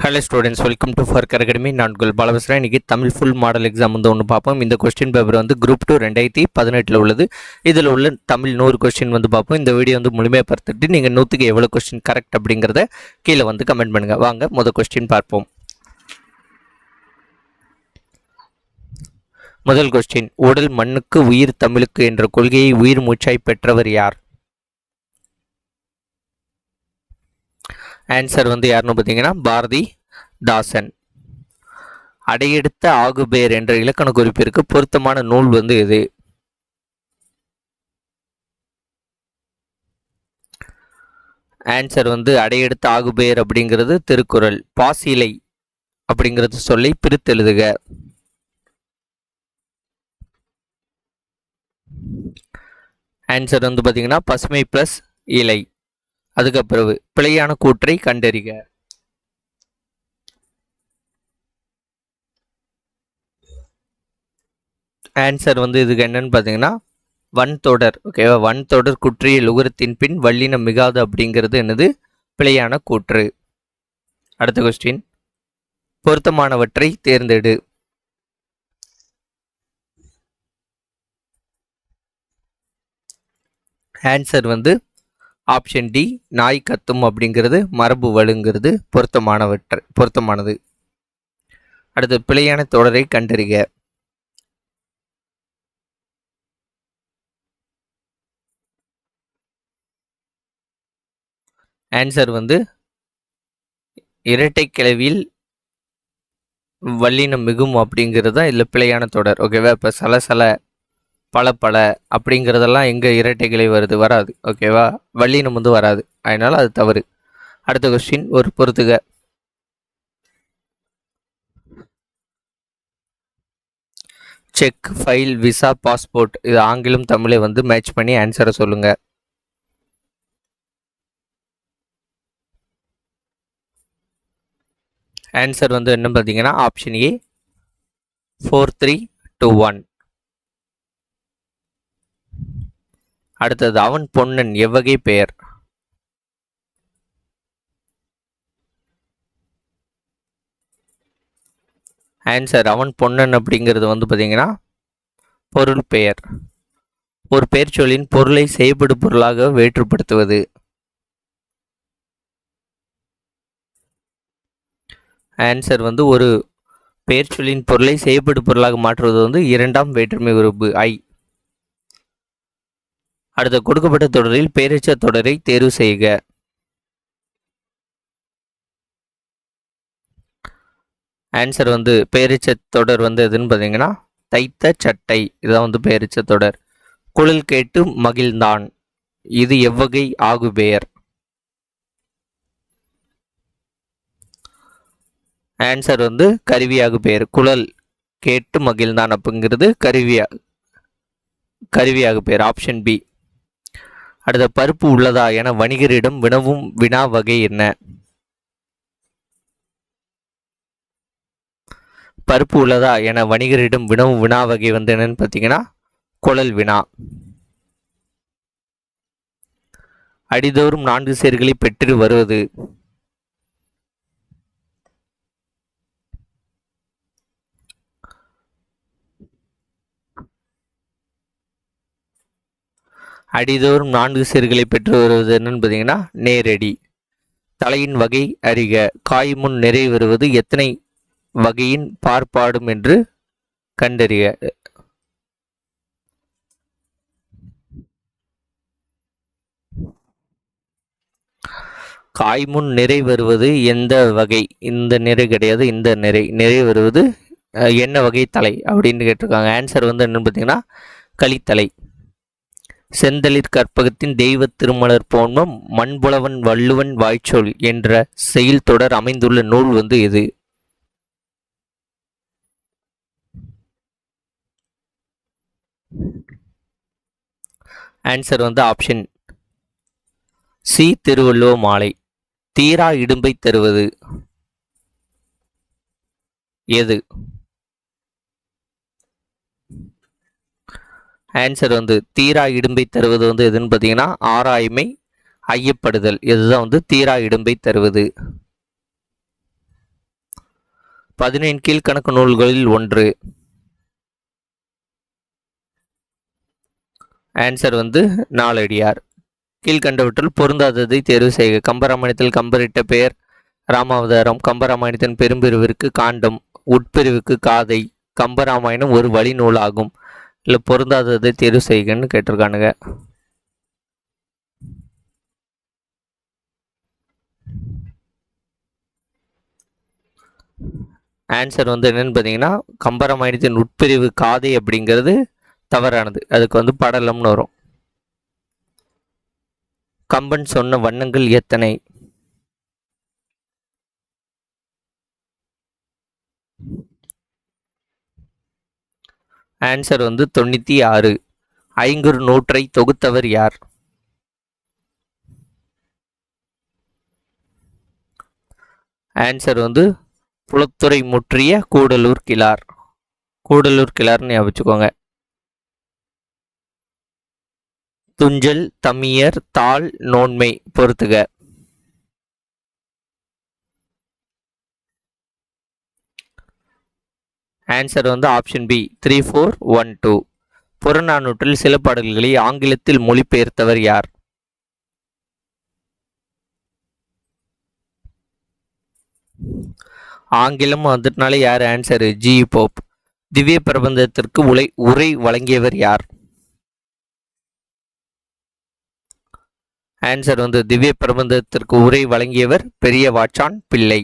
Hello students welcome to ஃபர்கர் academy நான் குல் பாலபஸ்ரா இன்றைக்கி தமிழ் ஃபுல் மாடல் எக்ஸாம் வந்து ஒன்று பார்ப்போம். இந்த கொஸ்டின் பேப்பர் வந்து குரூப் டூ ரெண்டாயிரத்தி பதினெட்டில் உள்ளது. இதில் உள்ள தமிழ் நூறு கொஸ்டின் வந்து பார்ப்போம். இந்த வீடியோ வந்து முழுமையாக பார்த்துட்டு நீங்கள் நூற்றுக்கு எவ்வளோ கொஸ்டின் கரெக்ட் அப்படிங்கிறத கீழே வந்து கமெண்ட் பண்ணுங்கள் வாங்க முதல் கொஸ்டின் பார்ப்போம். முதல் கொஸ்டின் உடல் மண்ணுக்கு உயிர் தமிழுக்கு என்ற கொள்கையை உயிர் மூச்சாய் பெற்றவர் யார்? ஆன்சர் வந்து யாருன்னு பார்த்தீங்கன்னா பாரதி தாசன். அடையெடுத்த ஆகுபேர் என்ற இலக்கண குறிப்பிற்கு பொருத்தமான நூல் வந்து எது? ஆன்சர் வந்து அடையெடுத்த ஆகுபேர் அப்படிங்கிறது திருக்குறள் பாசிலை அப்படிங்கிறது சொல்லி பிரித்தெழுதுக ஆன்சர் வந்து பார்த்தீங்கன்னா பசுமை ப்ளஸ் இலை. அதுக்கு பிறகு பிழையான கூற்றை கண்டறிக. ஆன்சர் வந்து இதுக்கு என்னன்னு பார்த்தீங்கன்னா வன் தொடர் ஓகேவா வன் தொடர் குற்றிய லுகரத்தின் பின் வல்லினம் மிகாது அப்படிங்கிறது என்னது? பிழையான கூற்று. அடுத்த கொஸ்டின் பொருத்தமானவற்றை தேர்ந்தெடு. ஆன்சர் வந்து ஆப்ஷன் டி நாய் கத்தும் அப்படிங்கிறது மரபு வலுங்கிறது பொருத்தமானவற்ற பொருத்தமானது. அடுத்து பிழையான தொடரை கண்டறிக. ஆன்சர் வந்து இரட்டை கிளவியில் வல்லினம் மிகும் அப்படிங்கிறது தான் இதில் பிழையான தொடர்? ஓகேவா இப்போ சல சல பல பல அப்படிங்கிறதெல்லாம் எங்கே இரட்டைகளை வருது வராது. ஓகேவா வள்ளினம் வந்து வராது. அதனால் அது தவறு. அடுத்த கொஸ்டின் ஒரு பொறுத்துக. செக் ஃபைல் விசா பாஸ்போர்ட் இது ஆங்கிலம் தமிழை வந்து மேட்ச் பண்ணி ஆன்சரை சொல்லுங்கள் ஆன்சர் வந்து என்ன பார்த்தீங்கன்னா option A four three two one அடுத்தது அவன் பொன்னன் எவ்வகை பெயர்? ஆன்சர் அவன் பொன்னன் அப்படிங்கிறது வந்து பார்த்தீங்கன்னா பொருள் பெயர். ஒரு பெயர் சொல்லின் பொருளை செய்யப்படு பொருளாக வேற்றுப்படுத்துவது. ஆன்சர் வந்து ஒரு பெயர் சொல்லின் பொருளை செய்யப்படு பொருளாக மாற்றுவது வந்து இரண்டாம் வேற்றுமை உறுப்பு ஐ. அடுத்த கொடுக்கப்பட்ட தொடரில் பேரச்ச தொடரை தேர்வு செய்க. ஆன்சர் வந்து பேரிச்ச தொடர் வந்து எதுன்னு பார்த்தீங்கன்னா தைத்த சட்டை. இதுதான் வந்து பேரிச்ச தொடர். குழல் கேட்டு மகிழ்ந்தான். இது எவ்வகை ஆகு பெயர் ஆன்சர் வந்து கருவியாகு பெயர் குழல் கேட்டு மகிழ்ந்தான் அப்படிங்கிறது கருவியா கருவியாகு பெயர் ஆப்ஷன் பி அடுத்த பருப்பு உள்ளதா என வணிகரிடம் வினவும் வினா வகை என்ன? பருப்பு உள்ளதா என வணிகரிடம் வினவும் வினா வகை வந்து என்னன்னு பார்த்தீங்கன்னா குழல் வினா. அடிதோறும் நான்கு சேர்களை பெற்று வருவது. அடிதோறும் நான்கு சீர்களை பெற்று வருவது என்னன்னு பார்த்தீங்கன்னா நேரடி. தலையின் வகை அறிக. காய் முன் நிறை வருவது எத்தனை வகையின் பார்ப்பாடும் என்று கண்டறிய காய் முன் நிறை வருவது எந்த வகை? இந்த நிறை கிடையாது இந்த நிறை. நிறை வருவது என்ன வகை தலை அப்படின்னு கேட்டிருக்காங்க. ஆன்சர் வந்து என்னன்னு பார்த்தீங்கன்னா களித்தலை. செந்தளிர் கற்பகத்தின் தெய்வ திருமலர் போன்மம் மண்புலவன் வள்ளுவன் வாய்ச்சொல் என்ற செயல் தொடர் அமைந்துள்ள நூல் வந்து எது? ஆன்சர் வந்து ஆப்ஷன் சி திருவள்ளுவ மாலை. தீரா இடும்பை தருவது எது? ஆன்சர் வந்து தீரா இடும்பை தருவது வந்து எதுன்னு பார்த்தீங்கன்னா ஆராய்மை ஐயப்படுதல். இதுதான் வந்து தீரா இடும்பை தருவது. பதினேழு கீழ்கணக்கு நூல்களில் ஒன்று. ஆன்சர் வந்து நாலடியார். கீழ்கண்டவற்றில் பொருந்தாததை தேர்வு செய்க. கம்பராமாயணத்தில் கம்பரிட்ட பெயர் ராமாவதாரம். கம்பராமாயணத்தின் பெரும்பிரிவிற்கு காண்டம். உட்பிரிவுக்கு காதை. கம்பராமாயணம் ஒரு வழி நூலாகும். இல்லை பொருந்தாததை தேர்வு செய்கன்னு கேட்டிருக்கானுங்க. ஆன்சர் வந்து என்னன்னு பார்த்தீங்கன்னா கம்பராமாயணத்தின் உட்பிரிவு காதை அப்படிங்கிறது தவறானது. அதுக்கு வந்து படலம்னு வரும். கம்பன் சொன்ன வண்ணங்கள் எத்தனை? ஆன்சர் வந்து தொண்ணூற்றி ஆறு. ஐங்குறு நூற்றை தொகுத்தவர் யார்? ஆன்சர் வந்து புலத்துறை முற்றிய கூடலூர் கிளார் கூடலூர் கிளார்னு ஞாபகம் துஞ்சல் தமியர் தாள் நோன்மை பொறுத்துக. ஆன்சர் வந்து option B three four one two புறநானூற்றில் சில பாடல்களை ஆங்கிலத்தில் மொழிபெயர்த்தவர் யார்? ஆங்கிலம் வந்துட்டனால யார் ஆன்சரு ஜி போப் திவ்ய பிரபந்தத்திற்கு உலை உரை வழங்கியவர் யார்? ஆன்சர் வந்து திவ்ய பிரபந்தத்திற்கு உரை வழங்கியவர் பெரிய வாச்சான் பிள்ளை.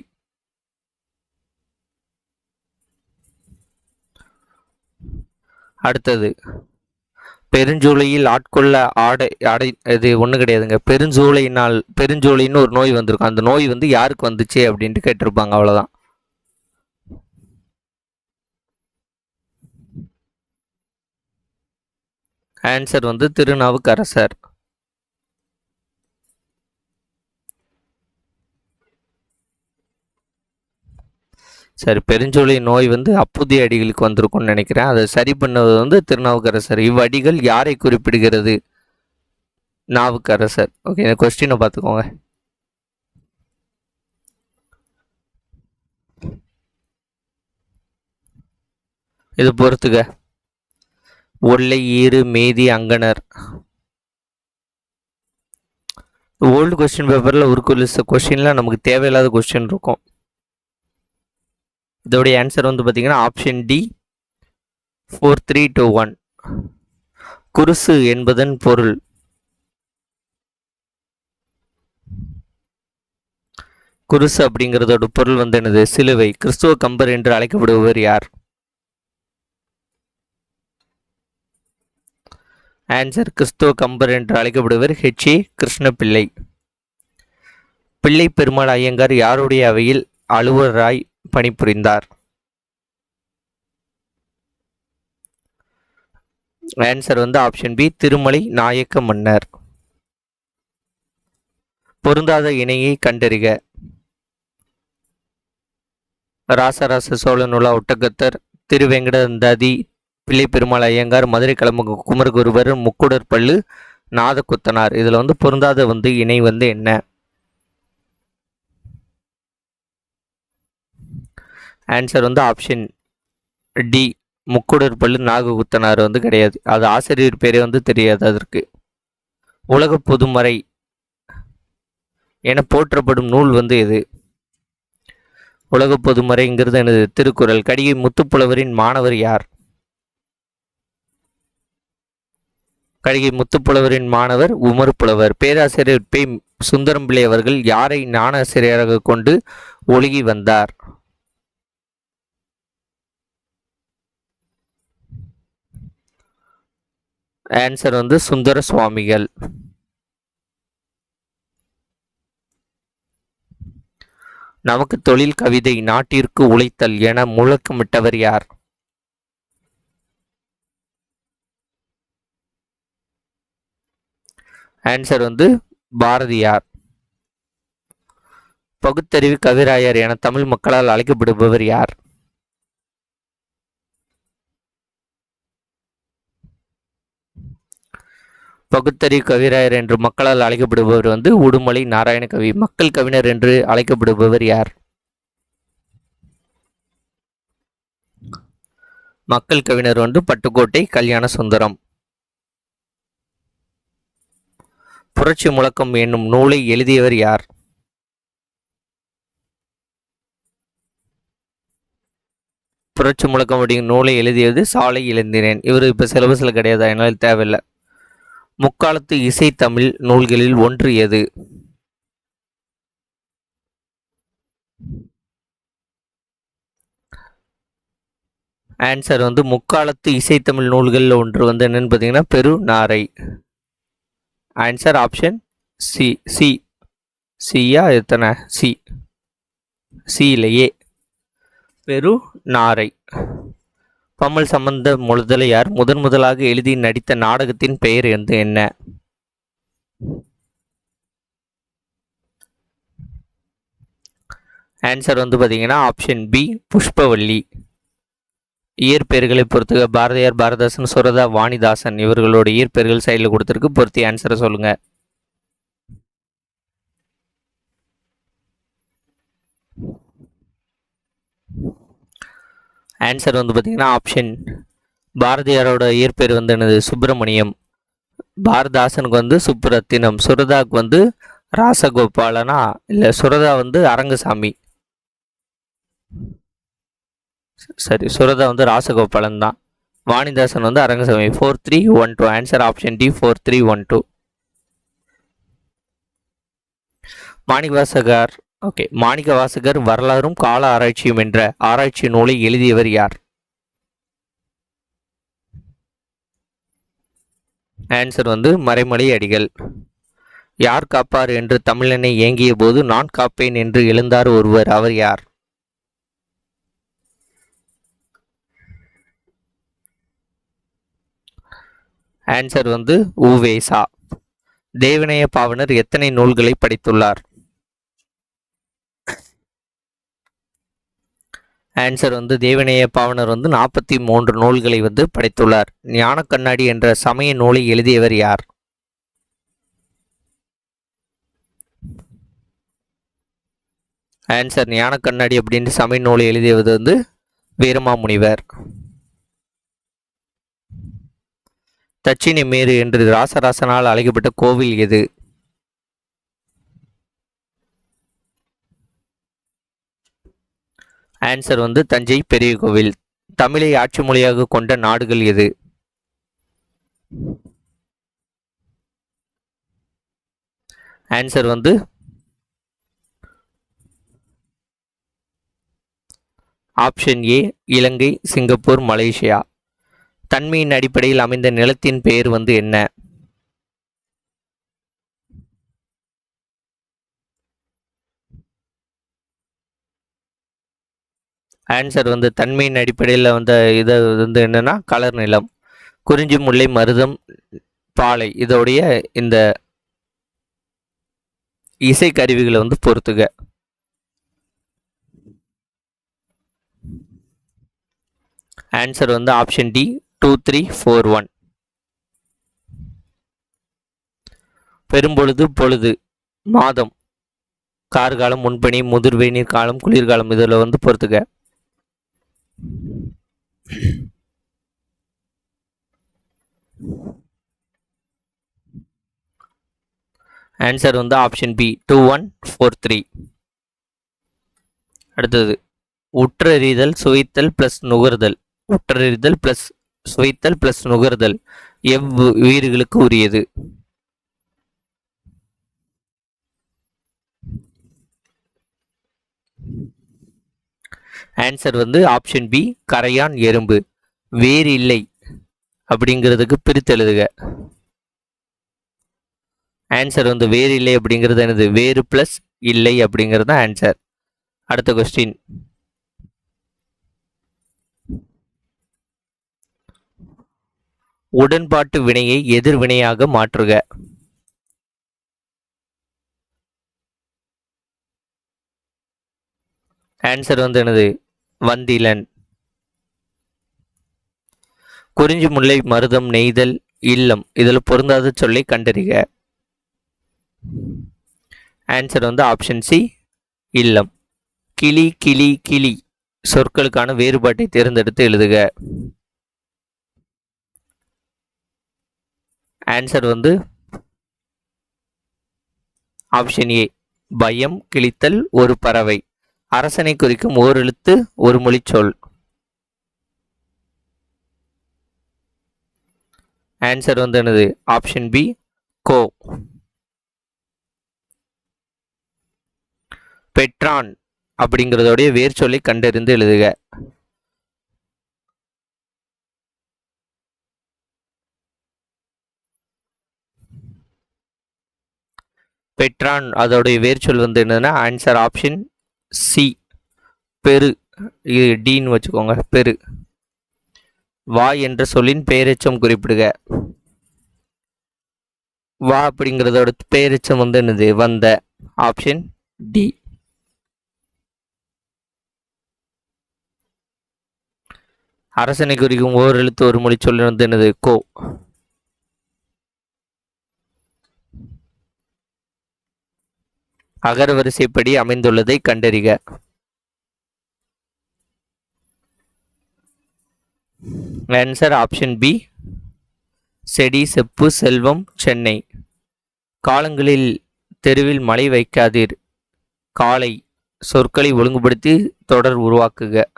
அடுத்தது பெருஞ்சூளையில் ஆட்கொள்ள ஆடை ஆடை இது ஒன்றும் கிடையாதுங்க. பெருஞ்சூளையினால் பெருஞ்சூளைன்னு ஒரு நோய் வந்திருக்கும். அந்த நோய் வந்து யாருக்கு வந்துச்சு அப்படின்ட்டு கேட்டிருப்பாங்க அவ்வளோதான் ஆன்சர் வந்து திருநாவுக்கரசர். சரி பெருஞ்சோலை நோய் வந்து அப்புதிய அடிகளுக்கு வந்திருக்கும்னு நினைக்கிறேன். அதை சரி பண்ணது வந்து திருநாவுக்கரசர். இவ்வடிகள் யாரை குறிப்பிடுகிறது? நாவுக்கரசர். ஓகே இந்த கொஸ்டினை பார்த்துக்கோங்க. இது பொறுத்துக்க ஒல்லை ஈறு மேதி அங்கனர். ஓல்டு கொஸ்டின் பேப்பரில் ஒரு கொஸ்டின்லாம் நமக்கு தேவையில்லாத கொஸ்டின் இருக்கும். இதோடைய ஆன்சர் வந்து பார்த்தீங்கன்னா option D four three two one குருசு என்பதன் பொருள். குருசு அப்படிங்கிறதோட பொருள் வந்து என்னது? சிலுவை. கிறிஸ்துவ கம்பர் என்று அழைக்கப்படுபவர் யார்? ஆன்சர் கிறிஸ்துவ கம்பர் என்று அழைக்கப்படுவர் ஹெச்ஏ கிருஷ்ணபிள்ளை பிள்ளை பெருமாள் ஐயங்கார் யாருடைய அவையில் அலுவலராய் பணிபுரிந்தார். ஆன்சர் வந்து ஆப்ஷன் பி திருமலை நாயக்க மன்னர். பொருந்தாத இணையை கண்டறிக. ராசராச சோழனுலா ஒட்டகத்தர் திருவெங்கடந்ததி பிள்ளை பெருமாள் ஐயங்கார் மதுரை கிளம்பு குமரகுருவர் முக்குடர் பள்ளு நாதகுத்தனார். இதில் வந்து பொருந்தாத வந்து இணை வந்து என்ன? ஆன்சர் வந்து ஆப்ஷன் டி முக்குடர் பள்ளு நாககுத்தனார் வந்து கிடையாது. அது ஆசிரியர் பேரே வந்து தெரியாது அதற்கு. உலக பொதுமறை என போற்றப்படும் நூல் வந்து எது? உலக பொதுமறைங்கிறது எனது திருக்குறள். கடிகை முத்துப்புலவரின் மாணவர் யார்? கடிகை முத்துப்புலவரின் மாணவர் உமர் புலவர். பேராசிரியர் பே. சுந்தரம்பிள்ளை அவர்கள் யாரை ஞானாசிரியராக கொண்டு ஒழுகி வந்தார்? ஆன்சர் வந்து சுந்தர சுவாமிகள். நமக்கு தொழில் கவிதை நாட்டிற்கு உழைத்தல் என முழக்கமிட்டவர் யார்? ஆன்சர் வந்து பாரதியார். பகுத்தறிவு கவிராயர் என தமிழ் மக்களால் அழைக்கப்படுபவர் யார்? பகுத்தறி கவிராயர் என்று மக்களால் அழைக்கப்படுபவர் வந்து உடுமலை நாராயண கவி. மக்கள் கவிஞர் என்று அழைக்கப்படுபவர் யார்? மக்கள் கவிஞர் வந்து பட்டுக்கோட்டை கல்யாண சுந்தரம். புரட்சி முழக்கம் என்னும் நூலை எழுதியவர் யார்? புரட்சி முழக்கம் அப்படிங்கிற நூலை எழுதியது சாலை இழந்தினேன் இவர் இப்போ சிலபஸில் கிடையாது? அதனால் தேவையில்லை. முக்காலத்து இசைத்தமிழ் நூல்களில் ஒன்று எது? ஆன்சர் வந்து முக்காலத்து இசைத்தமிழ் நூல்களில் ஒன்று வந்து என்னன்னு பார்த்தீங்கன்னா பெரு நாரை ஆன்சர் ஆப்ஷன் சி சி சியா எத்தனை? சி சி இல்லையே பெரு நாரை பம்மல் சம்பந்த முழுதலையார் முதன் முதலாக எழுதி நடித்த நாடகத்தின் பெயர் வந்து என்ன? ஆன்சர் வந்து பார்த்தீங்கன்னா ஆப்ஷன் பி புஷ்பவல்லி. இயற்பெயர்களை பொறுத்துக. பாரதியார் பாரதாசன் சுரதா வாணிதாசன் இவர்களோட இயற்பெயர்கள் சைடில் கொடுத்துருக்கு. பொருத்தி ஆன்சரை சொல்லுங்கள் ஆன்சர் வந்து பார்த்திங்கன்னா ஆப்ஷன் பாரதியாரோட இயற்பெயர் வந்து எனது சுப்பிரமணியம். பாரதாசனுக்கு வந்து சுப்புரத்தினம். சுரதாவுக்கு வந்து ராசகோபாலனா? இல்லை சுரதா வந்து அரங்கசாமி. சரி சுரதா வந்து ராசகோபாலன் தான். வாணிதாசன் வந்து Arangasamy. Four three one two answer option D four three one two Manikkavasagar. Okay. Manikkavasagar வரலாறும் கால ஆராய்ச்சியும் என்ற ஆராய்ச்சி நூலை எழுதியவர் யார்? ஆன்சர் வந்து மறைமலை அடிகள். யார் காப்பார் என்று தமிழனை ஏங்கிய போது நான் காப்பேன் என்று எழுந்தார் ஒருவர். அவர் யார்? ஆன்சர் வந்து உவேசா. தேவனைய பாவனர் எத்தனை நூல்களை படித்துள்ளார்? ஆன்சர் வந்து தேவநேய பாவனர் வந்து நாற்பத்தி மூன்று நூல்களை வந்து படைத்துள்ளார். ஞான கண்ணாடி என்ற சமய நூலை எழுதியவர் யார்? ஆன்சர் ஞான கண்ணாடி அப்படின்னு சமய நூலை எழுதியது வந்து வீரமாமுனிவர். தட்சிணி மேரு என்று ராசராசனால் அழைக்கப்பட்ட கோவில் எது? ஆன்சர் வந்து தஞ்சை பெரிய கோவில். தமிழை ஆட்சி மொழியாக கொண்ட நாடுகள் எது? ஆன்சர் வந்து option A Ilangai Singapore Malaysia. தன்மையின் அடிப்படையில் அமைந்த நிலத்தின் பெயர் வந்து என்ன? ஆன்சர் வந்து தன்மையின் அடிப்படையில் வந்த இது வந்து என்னன்னா கலர் நிலம் குறிஞ்சி முல்லை மருதம் பாலை இதோடைய இந்த இசை கருவிகளை வந்து பொறுத்துக. ஆன்சர் வந்து option D two three four one பெரும்பொழுது பொழுது மாதம் கார்காலம் முன்பனி முதிர் காலம் குளிர்காலம் இதில் வந்து பொறுத்துக்க ஆன்சர் வந்து option B two one four three அடுத்தது உற்றறிதல் சுவைத்தல் ப்ளஸ் நுகர்தல். உற்றறிதல் ப்ளஸ் சுவைத்தல் ப்ளஸ் நுகர்தல். எவ் உயிர்களுக்கு உரியது? ஆன்சர் வந்து ஆப்ஷன் பி கரையான் எறும்பு. வேறு இல்லை. அப்படிங்கிறதுக்கு பிரித்தெழுதுக ஆன்சர் வந்து வேறு இல்லை அப்படிங்கிறது என்னது? வேறு ப்ளஸ் இல்லை அப்படிங்கிறது தான் ஆன்சர் அடுத்த கொஸ்டின் உடன்பாட்டு வினையை எதிர்வினையாக மாற்றுக. ஆன்சர் வந்து என்னது? வந்திலன். குறிஞ்சி முல்லை மருதம் நெய்தல் இல்லம். இதில் பொருந்தாத சொல்லை கண்டறிக. ஆன்சர் வந்து ஆப்ஷன் சி இல்லம். கிளி கிளி கிளி. சொற்களுக்கான வேறுபாட்டை தேர்ந்தெடுத்து எழுதுக. ஆன்சர் வந்து ஆப்ஷன் ஏ பயம் கிழித்தல் ஒரு பறவை. அரசனை குறிக்கும் ஓர் எழுத்து ஒரு மொழிச்சொல் ஆன்சர் வந்து என்னது? ஆப்ஷன் பி கோ. பெட்ரான் அப்படிங்கிறதோடைய வேர் சொல்லை கண்டறிந்து எழுதுக. பெட்ரான் அதோடைய வேர் சொல் வந்து என்னதுன்னா ஆன்சர் ஆப்ஷன் சி. பெரு. இது டின்னு வச்சுக்கோங்க. பெரு. வா என்ற சொல்லின் பெயரெச்சம் குறிப்பிடுக. வா அப்படிங்கிறதோட பெயரெச்சம் வந்து என்னது? வந்த. Option D. அரசனை குறிக்கும் ஓர் எழுத்து ஒரு மொழி சொல்லி வந்து என்னது? கோ. அகரவரிசைப்படி அமைந்துள்ளதை கண்டறிக. ஆன்சர் ஆப்ஷன் பி செடி செப்பு செல்வம் சென்னை. காலங்களில் தெருவில் மழை வைக்காதீர். காலை சொற்களை ஒழுங்குபடுத்தி தொடர் உருவாக்குக.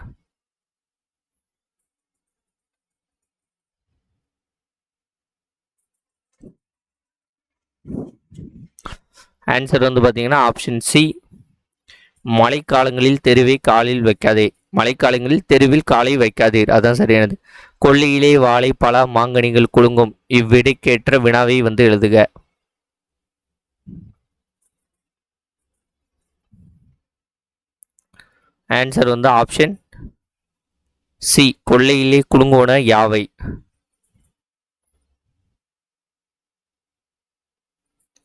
ஆன்சர் வந்து பார்த்தீங்கன்னா ஆப்ஷன் சி மழைக்காலங்களில் தெருவை காலில் வைக்காதே. மழைக்காலங்களில் தெருவில் காலை வைக்காதீர் அதான் சரியானது. கொல்லையிலே வாழை பல மாங்கனிகள் குலுங்கும். இவ்விடைக்கேற்ற வினாவை வந்து எழுதுக. ஆன்சர் வந்து ஆப்ஷன் சி கொள்ளையிலே குலுங்குவன யாவை?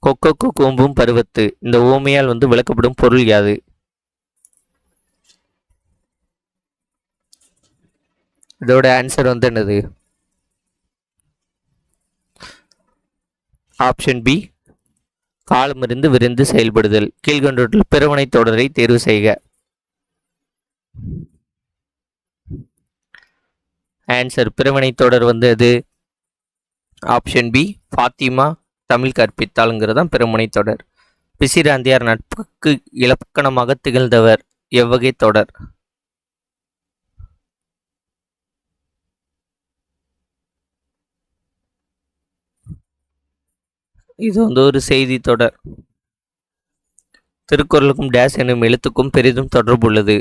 கொக்கொக்கு கூம்பும் பருவத்து. இந்த ஊமையால் வந்து விளக்கப்படும் பொருள் யாது? இதோட ஆன்சர் வந்து என்னது? ஆப்ஷன் பி காலமிருந்து விரிந்து செயல்படுதல். கீழ்கொண்டுள்ள பிறவனை தொடரை தேர்வு செய்க. ஆன்சர் பிறவனை தொடர் வந்து அது ஆப்ஷன் பி ஃபாத்திமா தமிழ் கற்பித்தாளுங்கிறது தான் பெருமனை தொடர். பிசிராந்தியார் நட்புக்கு இலக்கணமாக திகழ்ந்தவர் எவ்வகை தொடர்? இது வந்து ஒரு செய்தி தொடர். திருக்குறளுக்கும் டேஸ் என்னும் எழுத்துக்கும் பெரிதும் தொடர்புள்ளது.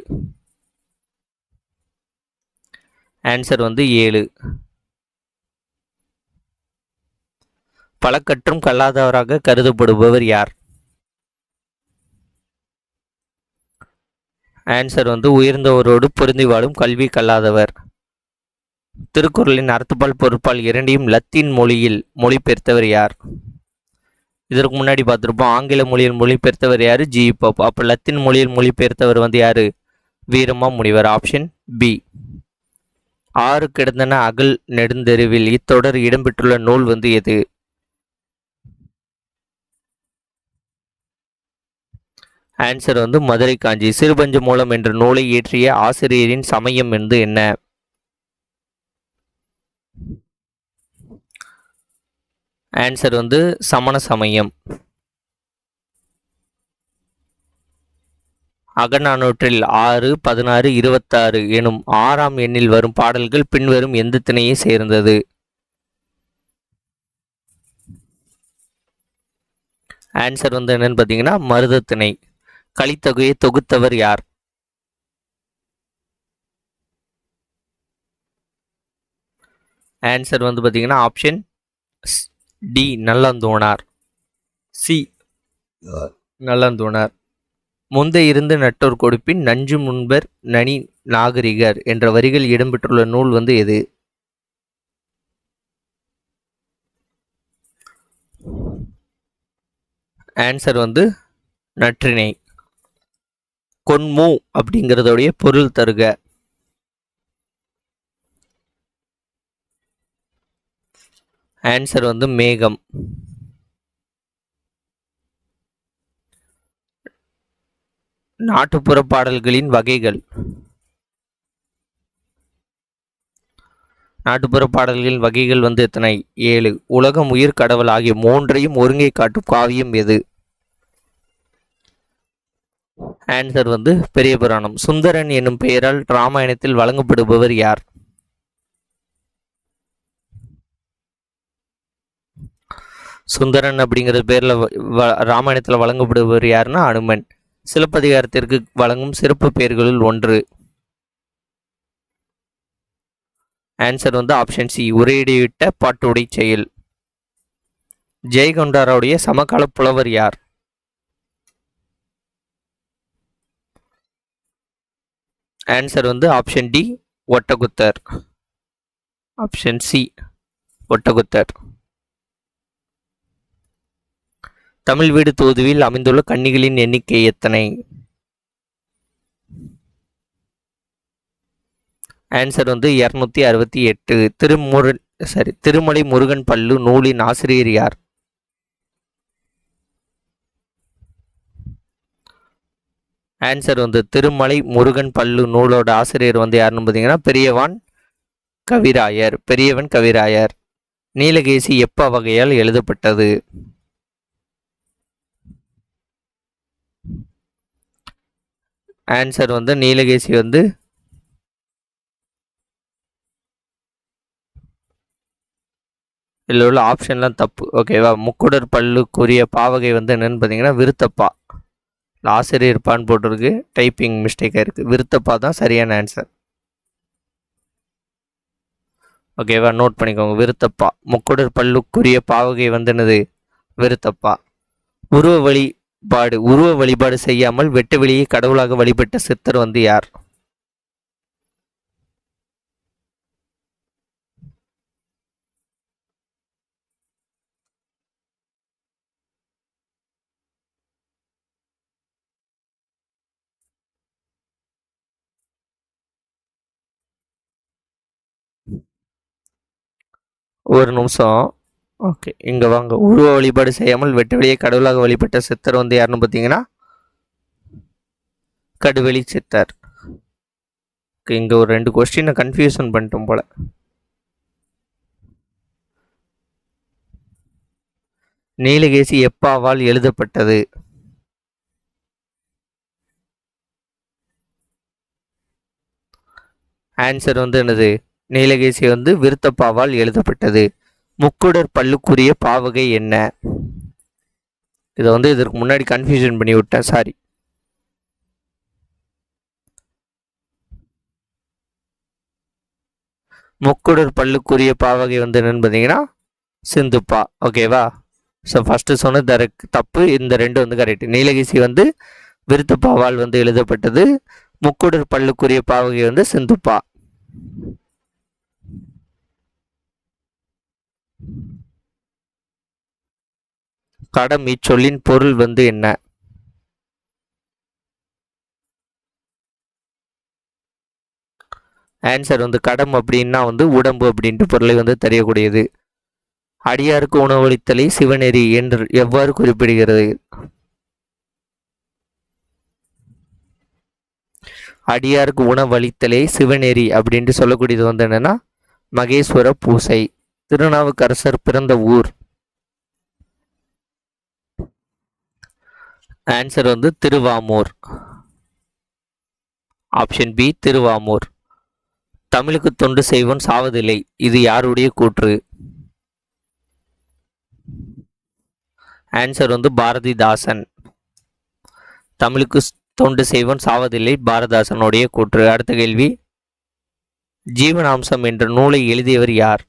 ஆன்சர் வந்து ஏழு. பழக்கற்றும் கல்லாதவராக கருதப்படுபவர் யார்? ஆன்சர் வந்து உயர்ந்தவரோடு பொருந்தி வாழும் கல்வி கல்லாதவர். திருக்குறளின் அர்த்தப்பால் பொறுப்பால் இரண்டையும் லத்தீன் மொழியில் மொழிபெயர்த்தவர் யார்? இதற்கு முன்னாடி பார்த்துருப்போம் ஆங்கில மொழியில் மொழிபெயர்த்தவர் யார்? ஜி. பாப். அப்போ லத்தீன் மொழியில் மொழிபெயர்த்தவர் வந்து யார்? வீரமா முனிவர். ஆப்ஷன் பி ஆறு கிடந்தன அகல் நெடுந்தெருவில் இத்தொடர் இடம்பெற்றுள்ள நூல் வந்து எது? ஆன்சர் வந்து மதுரை காஞ்சி சிறுபஞ்ச மூலம் என்ற நூலை இயற்றிய ஆசிரியரின் சமயம் என்று என்ன? ஆன்சர் வந்து சமண சமயம். அகநானூற்றில் ஆறு பதினாறு இருபத்தாறு எனும் ஆறாம் எண்ணில் வரும் பாடல்கள் பின்வரும் எந்த திணையை சேர்ந்தது? ஆன்சர் வந்து என்னன்னு பார்த்தீங்கன்னா மருதத்திணை. கலித்தொகையை தொகுத்தவர் யார்? ஆன்சர் வந்து பார்த்தீங்கன்னா option D Nallanthonar. C Nallanthonar. முந்தை இருந்து நட்டோர் கொடுப்பின் நஞ்சு முன்பர் நனி நாகரிகர் என்ற வரிகள் இடம்பெற்றுள்ள நூல் வந்து எது? ஆன்சர் வந்து நற்றினை கொன்மு அப்படிங்கிறதோடைய பொருள் தருக. ஆன்சர் வந்து மேகம். நாட்டுப்புற பாடல்களின் வகைகள். நாட்டுப்புற பாடல்களின் வகைகள் வந்து எத்தனை? ஏழு. உலகம் உயிர் கடவுள் ஆகிய மூன்றையும் ஒருங்கே காட்டும் காவியம் எது? ஆன்சர் வந்து பெரிய புராணம். சுந்தரன் என்னும் பெயரால் ராமாயணத்தில் வழங்கப்படுபவர் யார்? சுந்தரன் அப்படிங்கிற பேரில் வ- ராமாயணத்தில் வழங்கப்படுபவர் யாருன்னா அனுமன். சிலப்பதிகாரத்திற்கு வழங்கும் சிறப்பு பெயர்களுள் ஒன்று. ஆன்சர் வந்து ஆப்ஷன் சி உரையிடையிட்ட பாட்டுடை செயல். ஜெயகொண்டாராவுடைய சமகால புலவர் யார்? ஆன்சர் வந்து option D Ottakuthar. Option C Ottakuthar. Tamil வீடு தொகுதியில் அமைந்துள்ள கன்னிகளின் எண்ணிக்கை எத்தனை? ஆன்சர் வந்து இரநூத்தி அறுபத்தி எட்டு. திருமுரு சாரி திருமலை முருகன் பல்லு நூலின் ஆசிரியர் யார்? ஆன்சர் வந்து திருமலை முருகன் பல்லு நூலோட ஆசிரியர் வந்து யாருன்னு பார்த்தீங்கன்னா பெரியவான் கவிராயர் பெரியவன் கவிராயர். நீலகேசி எப்ப வகையால் எழுதப்பட்டது? ஆன்சர் வந்து நீலகேசி வந்து இதில் உள்ள ஆப்ஷன்லாம் தப்பு. ஓகேவா முக்குடர் பல்லுக்குரிய பாவகை வந்து என்னென்னு பார்த்தீங்கன்னா விருத்தப்பா. ஆசிரியர் பான் போட்டிருக்கு. டைப்பிங் மிஸ்டேக்காக இருக்குது விருத்தப்பா தான் சரியான ஆன்சர் ஓகேவா நோட் பண்ணிக்கோங்க. விருத்தப்பா. முக்குடர் பல்லுக்குரிய பாவகை வந்தனது விருத்தப்பா. உருவ வழிபாடு உருவ வழிபாடு செய்யாமல் வெட்டு வெளியே கடவுளாக வழிபட்ட சித்தர் வந்து யார்? ஒரு நிமிஷம். ஓகே. இங்கே வாங்க. உருவ வழிபாடு செய்யாமல் வெட்டு வெளியை கடவுளாக வழிபட்ட சித்தர் வந்து யாருன்னு பார்த்தீங்கன்னா கடுவெளி சித்தர். இங்கே ஒரு ரெண்டு கொஸ்டினை கன்ஃபியூஷன் பண்ணிட்டோம் போல. நீலகேசி எப்பாவால் எழுதப்பட்டது? ஆன்சர் வந்து என்னது? நீலகேசி வந்து விருத்தப்பாவால் எழுதப்பட்டது. முக்குடர் பல்லுக்குரிய பாவகை என்ன? இதை வந்து இதற்கு முன்னாடி கன்ஃபியூஷன் பண்ணி விட்டேன் சாரி முக்குடர் பல்லுக்குரிய பாவகை வந்து என்னன்னு பார்த்தீங்கன்னா சிந்துப்பா. ஓகேவா ஸோ ஃபஸ்ட்டு சொன்னது தப்பு. இந்த ரெண்டு வந்து கரெக்ட் நீலகிசி வந்து விருத்தப்பாவால் வந்து எழுதப்பட்டது. முக்குடர் பல்லுக்குரிய பாவகை வந்து சிந்துப்பா. கடம் இச்சொல்லின் பொருள் வந்து என்ன? ஆன்சர் வந்து கடம் அப்படின்னா வந்து உடம்பு அப்படின்ற பொருளை வந்து தெரியக்கூடியது. அடியாருக்கு உணவளித்தலை சிவநெறி என்று எவ்வாறு குறிப்பிடுகிறது? அடியாருக்கு உணவளித்தலே சிவநெறி அப்படின்ட்டு சொல்லக்கூடியது வந்து என்னென்னா மகேஸ்வர பூசை. திருநாவுக்கரசர் பிறந்த ஊர். ஆன்சர் வந்து திருவாமூர். Option B Thiruvamur. தமிழுக்கு தொண்டு செய்வன் சாவதில்லை. இது யாருடைய கூற்று? ஆன்சர் வந்து பாரதிதாசன். தமிழுக்கு தொண்டு செய்வன் சாவதில்லை பாரதிதாசனுடைய கூற்று. அடுத்த கேள்வி. ஜீவனாம்சம் என்ற நூலை எழுதியவர் யார்?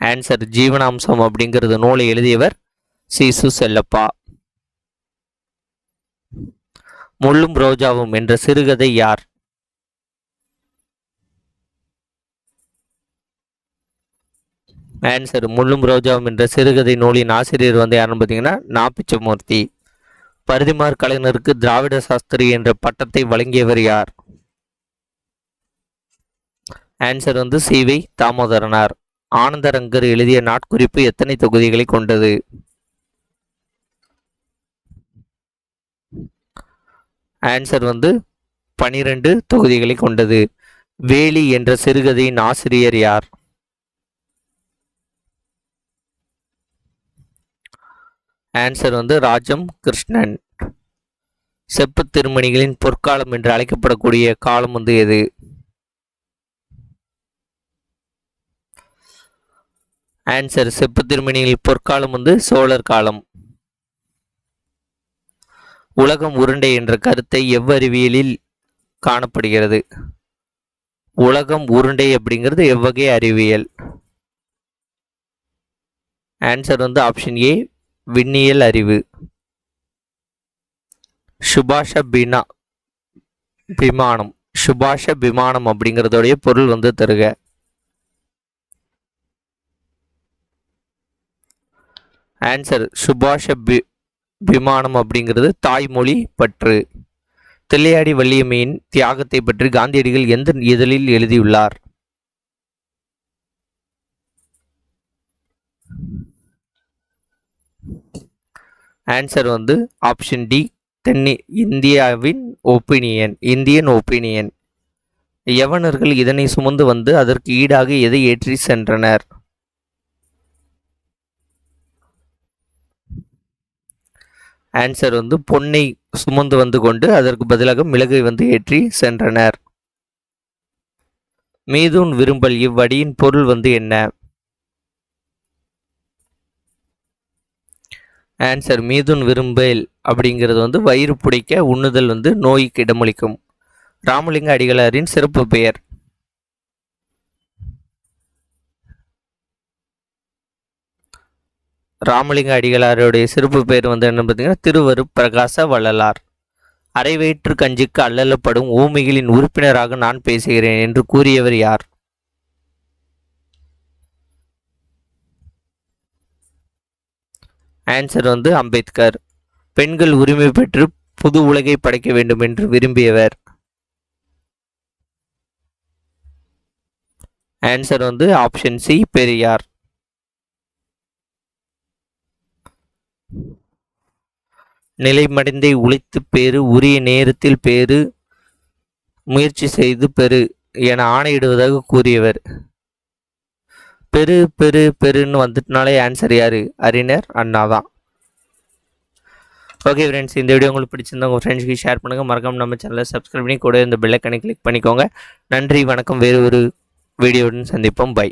ஆன்சர் ஜீவனாம்சம் அப்படிங்கிறது நூலை எழுதியவர் சிசு செல்லப்பா. முள்ளும் ரோஜாவும் என்ற சிறுகதை யார்? ஆன்சர் முள்ளும் ரோஜாவும் என்ற சிறுகதை நூலின் ஆசிரியர் வந்து யாருன்னு பார்த்தீங்கன்னா நா பிச்சமூர்த்தி பரிதிமார் கலைஞருக்கு திராவிட சாஸ்திரி என்ற பட்டத்தை வழங்கியவர் யார்? ஆன்சர் வந்து சிவை தாமோதரனார். ஆனந்தரங்கர் எழுதிய நாட்குறிப்பு எத்தனை தொகுதிகளை கொண்டது? ஆன்சர் வந்து பனிரெண்டு தொகுதிகளை கொண்டது. வேலி என்ற சிறுகதையின் ஆசிரியர் யார்? ஆன்சர் வந்து ராஜம் கிருஷ்ணன். செப்பு திருமணிகளின் பொற்காலம் என்று அழைக்கப்படக்கூடிய காலம் வந்து எது? ஆன்சர் செப்பு திருமணிகளின் பொற்காலம் வந்து சோழர் காலம். உலகம் உருண்டை என்ற கருத்தை எவ்வறிவியலில் காணப்படுகிறது? உலகம் உருண்டை அப்படிங்கிறது எவ்வகை அறிவியல்? ஆன்சர் வந்து ஆப்ஷன் ஏ விண்ணியல் அறிவு. சுபாஷ பினா விமானம். சுபாஷ விமானம் அப்படிங்கிறதோடைய பொருள் வந்து தருக. ஆன்சர் சுபாஷ பி விமானம் அப்படிங்கிறது தாய்மொழி பற்று. தில்லையாடி வள்ளியம்மையின் தியாகத்தை பற்றி காந்தியடிகள் எந்த இதழில் எழுதியுள்ளார்? ஆன்சர் வந்து ஆப்ஷன் டி தென்னி இந்தியாவின் ஒப்பீனியன் இந்தியன் ஒப்பீனியன் யவனர்கள் இதனை சுமந்து வந்து அதற்கு ஈடாக எதை ஏற்றி சென்றனர்? ஆன்சர் வந்து பொன்னை சுமந்து வந்து கொண்டு அதற்கு பதிலாக மிளகை வந்து ஏற்றி சென்றனர். மீதூன் விரும்பல் இவ்வடியின் பொருள் வந்து என்ன? ஆன்சர் மீதுன் விரும்பல் அப்படிங்கிறது வந்து வயிறு புடைக்க உண்ணுதல் வந்து நோய்க்கு இடமளிக்கும். ராமலிங்க அடிகளாரின் சிறப்பு பெயர். ராமலிங்க அடிகளாருடைய சிறப்பு பெயர் வந்து என்ன பார்த்தீங்கன்னா திருவரு பிரகாச வள்ளலார். அரைவயிற்று கஞ்சிக்கு அல்லலப்படும் ஊமைகளின் உறுப்பினராக நான் பேசுகிறேன் என்று கூறியவர் யார்? ஆன்சர் வந்து அம்பேத்கர். பெண்கள் உரிமை பெற்று புது உலகை படைக்க வேண்டும் என்று விரும்பியவர். ஆன்சர் வந்து ஆப்ஷன் சி பெரியார். நிலைமடைந்தை உழைத்து பேறு உரிய நேரத்தில் பேறு முயற்சி செய்து பெறு என ஆணையிடுவதாக கூறியவர். பெரு பெரு பெருன்னு வந்துட்டனாலே ஆன்சர் யாரு? அறிஞர் அண்ணா தான் ஓகே ஃப்ரெண்ட்ஸ் இந்த வீடியோ உங்களுக்கு பிடிச்சிருந்தா உங்கள் ஃப்ரெண்ட்ஸ்க்கு ஷேர் பண்ணுங்கள் மறக்காம நம்ம சேனலை சப்ஸ்கிரைப் பண்ணி கூட இந்த பெல்லைக்கனை கிளிக் பண்ணிக்கோங்க. நன்றி வணக்கம். வேறு ஒரு வீடியோவுடன் சந்திப்போம். பை